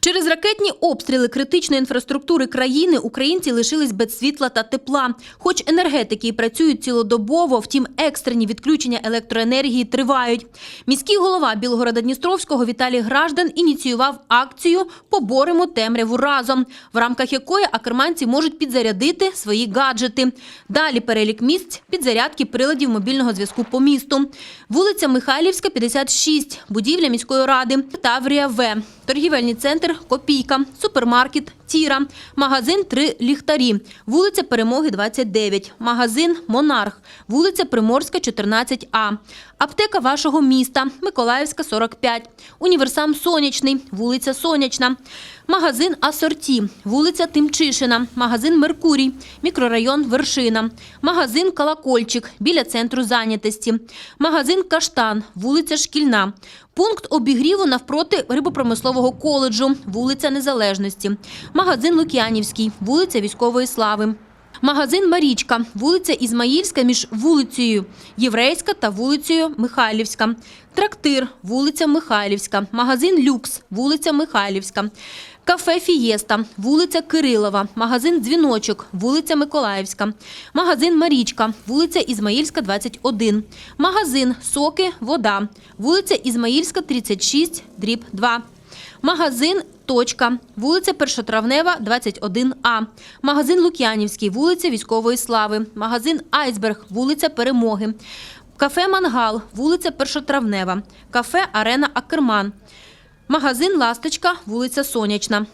Через ракетні обстріли критичної інфраструктури країни українці лишились без світла та тепла. Хоч енергетики і працюють цілодобово, втім екстрені відключення електроенергії тривають. Міський голова Білгорода Дністровського Віталій Граждан ініціював акцію Поборемо темряву разом, в рамках якої акерманці можуть підзарядити свої гаджети. Далі перелік місць підзарядки приладів мобільного зв'язку по місту. Вулиця Михайлівська, 56, будівля міської ради, Таврія В, торгівельний центр Копійка, супермаркет Тіра, магазин Три ліхтарі, вулиця Перемоги 29, магазин Монарх, вулиця Приморська 14А, аптека вашого міста. Миколаївська 45, універсам Сонячний, вулиця Сонячна, магазин Асорті, вулиця Тимчишина, магазин Меркурій, мікрорайон Вершина, магазин Колокольчик біля центру зайнятості, магазин Каштан, вулиця Шкільна, пункт обігріву навпроти рибопромислового коледжу, вулиця Незалежності, магазин Лук'янівський, вулиця Військової Слави. Магазин Марічка, вулиця Ізмаїльська між вулицею Єврейська та вулицею Михайлівська. Трактир, вулиця Михайлівська. Магазин Люкс, вулиця Михайлівська. Кафе Фієста, вулиця Кирилова. Магазин Дзвіночок, вулиця Миколаївська. Магазин Марічка, вулиця Ізмаїльська, 21. Магазин Соки, Вода, вулиця Ізмаїльська, 36, дріб 2. Магазин Точка, вулиця Першотравнева, 21А. Магазин Лук'янівський, вулиця Військової Слави. Магазин Айсберг, вулиця Перемоги. Кафе Мангал, вулиця Першотравнева. Кафе Арена Акерман. Магазин Ласточка, вулиця Сонячна.